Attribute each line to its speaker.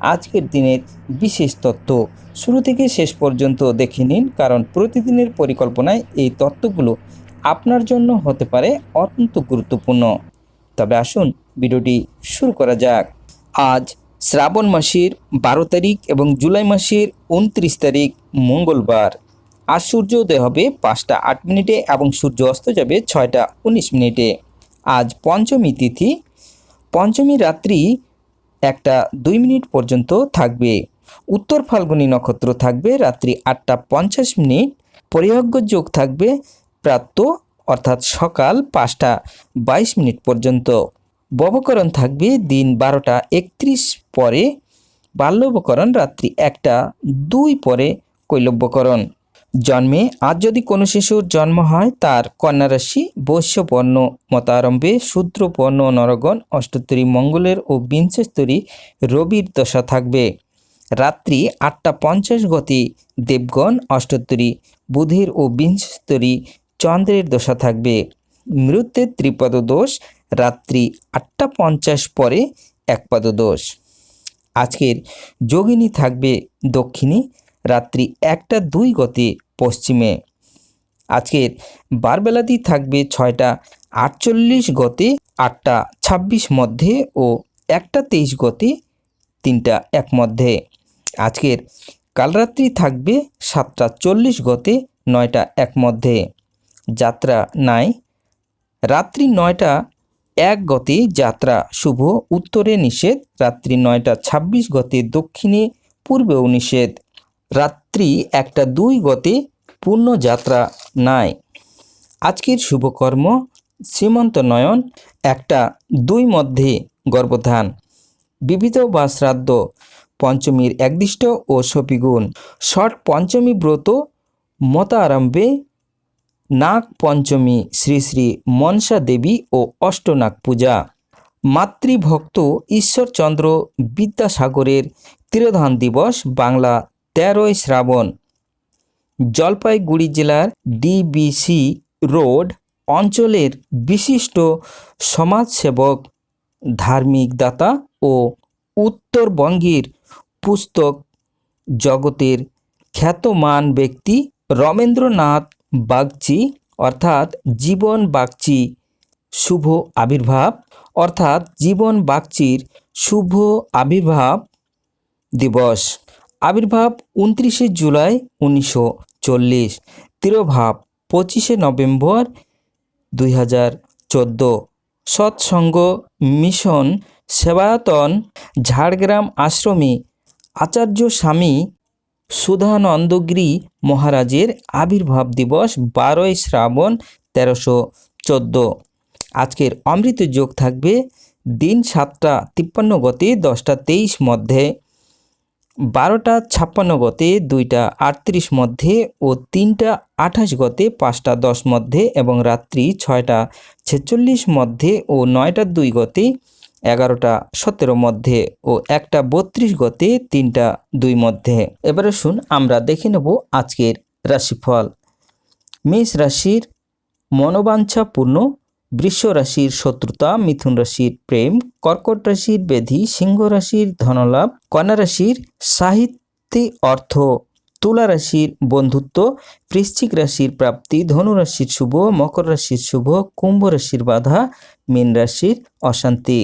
Speaker 1: আজকের দিনের বিশেষ তথ্য শুরু থেকে শেষ পর্যন্ত দেখে নিন, কারণ প্রতিদিনের পরিকল্পনায় এই তথ্যগুলো আপনার জন্য হতে পারে অত্যন্ত গুরুত্বপূর্ণ। তবে আসুন ভিডিওটি শুরু করা যাক। আজ শ্রাবণ মাসের বারো তারিখ এবং জুলাই মাসের উনত্রিশ তারিখ, মঙ্গলবার। আজ সূর্যোদয় হবে পাঁচটা আট মিনিটে এবং সূর্য অস্ত যাবে ছয়টা উনিশ মিনিটে। আজ পঞ্চমী তিথি। পঞ্চমী রাত্রি একটা দুই মিনিট পর্যন্ত থাকবে। উত্তর ফাল্গুনী নক্ষত্র থাকবে রাত্রি আটটা পঞ্চাশ মিনিট। পরিভাগ্য যোগ থাকবে প্রাপ্ত, অর্থাৎ সকাল পাঁচটা বাইশ মিনিট পর্যন্ত। ববকরণ থাকবে দিন বারোটা একত্রিশ পরে। বাল্যবকরণ রাত্রি একটা দুই পরে কৈলব্যকরণ। জন্মে আজ যদি কোনো শিশুর জন্ম হয়, তার কন্যারাশি বৈশ্যপর্ণ মতারম্ভে শূদ্রপর্ণ নরগণ, অষ্টোত্তরী মঙ্গলের ও বিংশস্তরী রবির দশা থাকবে। রাত্রি আটটা পঞ্চাশ গতি, দেবগণ অষ্টোত্তরী, বুধের ও বিংশস্তরী চন্দ্রের দশা থাকবে। মৃত্যুর ত্রিপদ দোষ, রাত্রি আটটা পঞ্চাশ পরে একপদ দোষ। আজকের যোগিনী থাকবে দক্ষিণে রাত্রি একটা দুই গতে পশ্চিমে। আজকের বারবেলাতি থাকবে ছয়টা আটচল্লিশ গতে আটটা ছাব্বিশ মধ্যে ও একটা তেইশ গতে তিনটা এক মধ্যে। আজকের কালরাত্রি থাকবে সাতটা চল্লিশ গতে নয়টা এক মধ্যে। যাত্রা নাই। রাত্রি নয়টা এক গতে যাত্রা শুভ, উত্তরে নিষেধ। রাত্রি নয়টা ছাব্বিশ গতে দক্ষিণে, পূর্বেও নিষেধ। রাত্রি একটা দুই গতে পূর্ণ যাত্রা নাই। আজকের শুভকর্ম শ্রীমন্ত নয়ন, একটা দুই মধ্যে গর্ভধান। বিবিধ বা শ্রাদ্ধ, পঞ্চমীর একদিষ্ট ও সপিগুণ। ষট পঞ্চমী ব্রত, মতারম্ভে নাগ পঞ্চমী, শ্রী শ্রী মনসা দেবী ও অষ্টনাগ পূজা। মাতৃভক্ত ঈশ্বরচন্দ্র বিদ্যাসাগরের তিরোধান দিবস বাংলা তেরোই শ্রাবণ, জলপাইগুড়ি জেলার ডিবিসি রোড অঞ্চলের বিশিষ্ট সমাজসেবক, ধার্মিক দাতা ও উত্তরবঙ্গের পুস্তক জগতের খ্যাতমান ব্যক্তি রমেন্দ্রনাথ বাগচি, অর্থাৎ জীবন বাগচি, শুভ আবির্ভাব, অর্থাৎ জীবন বাগচির শুভ আবির্ভাব দিবস। আবির্ভাব উনত্রিশে জুলাই উনিশশো চল্লিশ, তিরোভাব পঁচিশে নভেম্বর দুই হাজার চোদ্দ। সৎসঙ্গ মিশন সেবায়তন ঝাড়গ্রাম আশ্রমে আচার্য স্বামী সুধানন্দগিরি মহারাজের আবির্ভাব দিবস বারোই শ্রাবণ তেরোশো চোদ্দ। আজকের অমৃত যোগ থাকবে দিন সাতটা তিপ্পান্ন গতি দশটা তেইশ মধ্যে। বারোটা ছাপ্পান্ন গতে, দুইটা আটত্রিশ মধ্যে ও তিনটা আঠাশ গতে, পাঁচটা দশ মধ্যে এবং রাত্রি ছয়টা ছেচল্লিশ মধ্যে ও নয়টা দুই গতে, এগারোটা সতেরো মধ্যে ও একটা বত্রিশ গতে, তিনটা দুই মধ্যে। এবারে শুন, আমরা দেখে নেব আজকের রাশিফল। মেষ রাশির মনোবাঞ্ছাপূর্ণ বৃষ রাশির শত্রুতা, মিথুন রাশির প্রেম, কর্কট রাশির বেধি, সিংহ রাশির ধনলাভ, কন্যা রাশির সাহিত্যে অর্থ, তুলা রাশির বন্ধুত্ব, বৃশ্চিক রাশির প্রাপ্তি, ধনু রাশির শুভ, মকর রাশির শুভ, কুম্ভ রাশির বাধা, মীন রাশির অশান্তি।